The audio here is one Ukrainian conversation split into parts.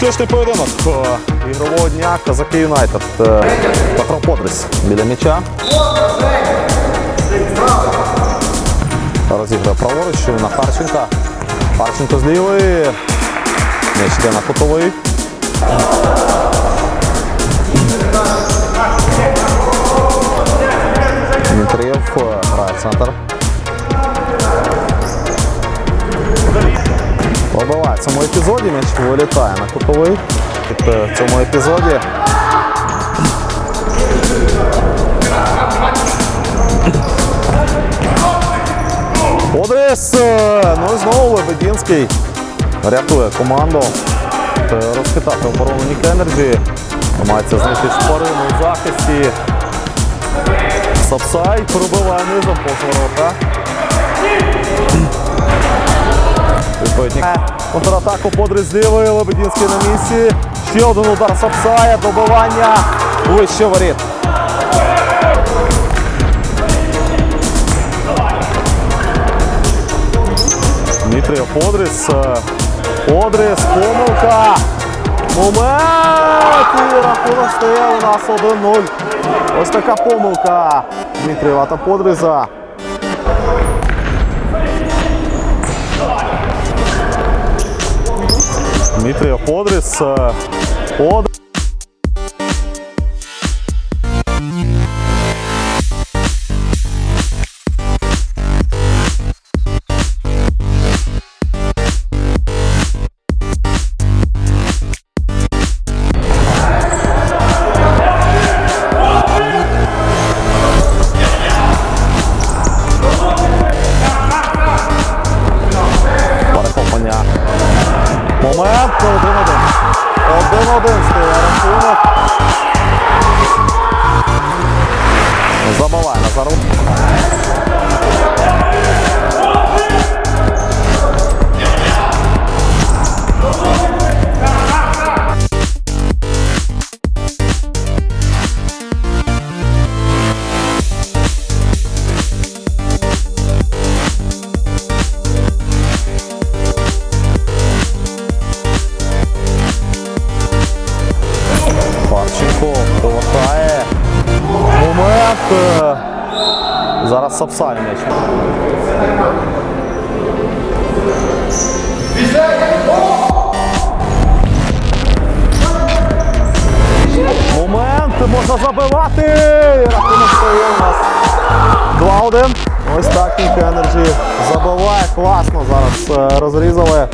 Заключний поєдинок е, ігрового дня Казаки Юнайтед. Е, Петро Подрис біля м'яча. Розіграє праворуч на Харченка. Харченко з лівої. М'яч йде на кутовий. Дмитрієв е, грає центр. Пробиває в цьому епізоді, м'яч вилітає на кутовий. Е, В цьому епізоді. Одрис! е, Ну і знову Лебедінський рятує команду. Е, Розхитати оборону Нік Енерджі. Намагається знайти шпарину у захисті. Сапсай пробиває низом повзворота. Відповідь контратаку Подрис з Лебедінський на місці. Ще один удар Сапсая, добивання вище воріт. Дмитрія Подрис. е, Подрис, помилка. Момент! І рахунок стає у нас 1-0. Ось така помилка Дмитрія Подриза. Дмитрія Подрис. е, Зараз Сапсай м'яч. Момент можна забивати. Рахунок стає у нас 2-1. Ось так Пінк Енерджі забиває класно. Зараз е, розрізали.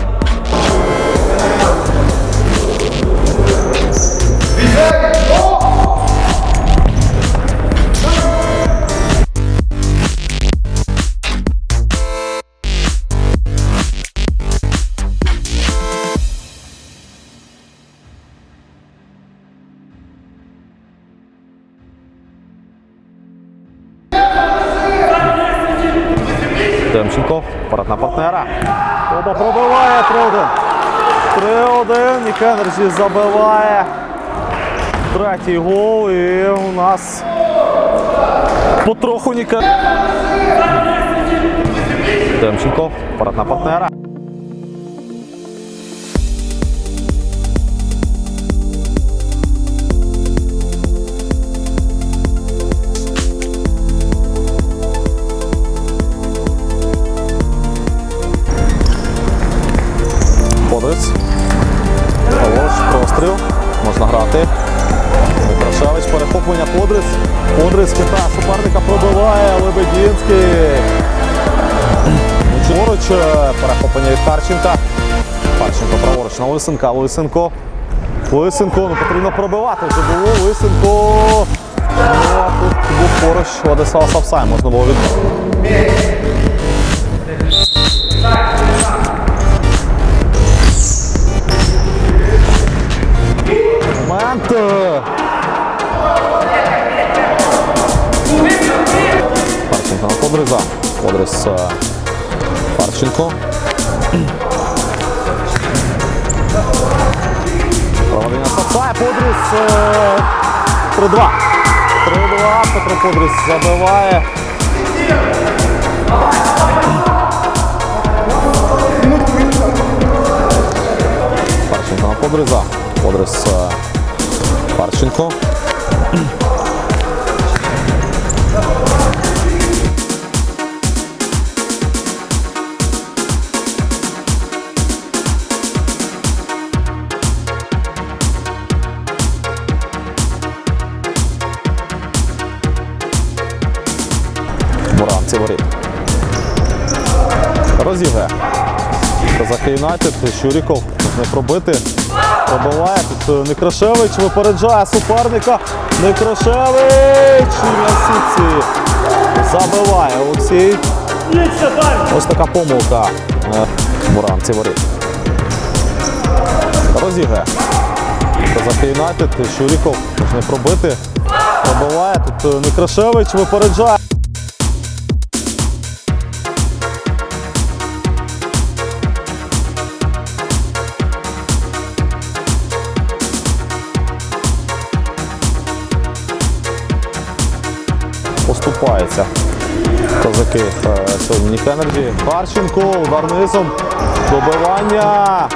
Демченко, на партнера. Оба пробиває 3-1. 3-1. І Енерджі забиває. Третій гол. І у нас потроху Ніка. Демченко, парад на партнера. Подивись. Павлович, простріл. Можна грати. Крашевич, перехоплення Подрис. Подрис хита суперника пробиває Лебедінський. Поруч е, перехоплення від Харченка. Харченко праворуч на Лисенка. Лисенко. Лисенко, ну потрібно пробивати. Вже було Лисенко. Ну, а тут був поруч Владислава Сапсай. Можна було від... Подрис е, Парченко. Проведення Сапсая. Подрис. е, 3-2. 3-2. Петро Подрис забиває. Парченко на Подриза. Одрес е, Парченко. Буранці воріт. Розіграє. Козаки Юнайтед, Щуріков не пробити. Пробиває тут е, Некрашевич, випереджає суперника. Некрашевич на сітці. Забиває Олексій. Ось така помилка. е, Буранці воріт. Розіграє. Козаки Юнайтед, Щуріков не пробити. Пробиває тут е, Некрашевич, випереджає. Поступаються козаки е, сьогодні Енерджі. Харченко, удар добивання.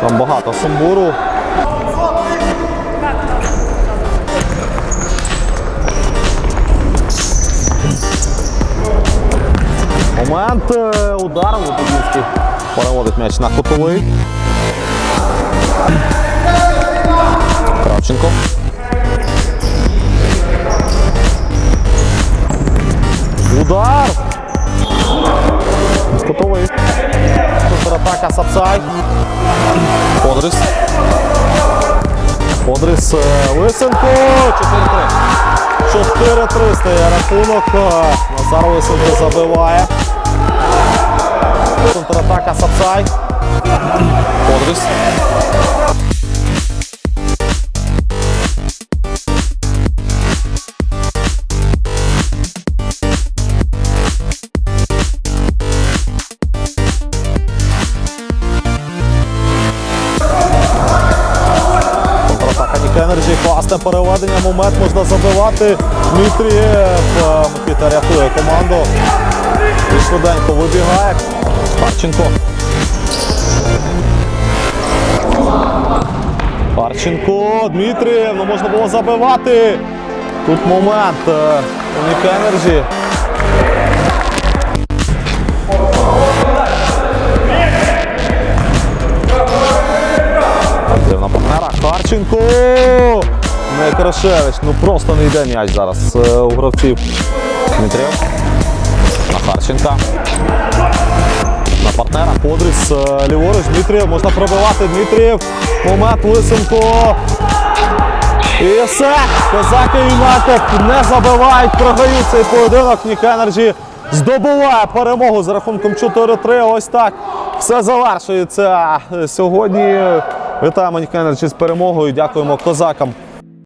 Там багато сумбуру. Момент е, удару Лободінський переводить м'яч на кутовий. Кравченко. Удар! Готовий. Контратака Сапсай. Подрис. Подрис е, Лисенко. 4-3. 4-3 стає рахунок. Е, Назар Лисенко забиває. Контратака Сапсай. Подрис. Енерджі, класне переведення, момент можна забивати. Дмитрієв е, Микита рятує команду. І швиденько вибігає. Харченко. Харченко, Дмитрієв, ну можна було забивати. Тут момент е, у Нік Енерджі. Партнера. Харченко! Некрашевич. Ну просто не йде м'яч зараз е, у гравців. Дмитрів. На Харченка. На партнера. Подрис е, ліворуч. Дмитрів. Можна пробивати. Дмитрів. Момент Лисенко. І все. Козаки Юнайтед не забивають, програють цей поєдинок. Нік Енерджі здобуває перемогу з рахунком 4-3. Ось так. Все завершується сьогодні. Вітаємо Нік з перемогою. Дякуємо козакам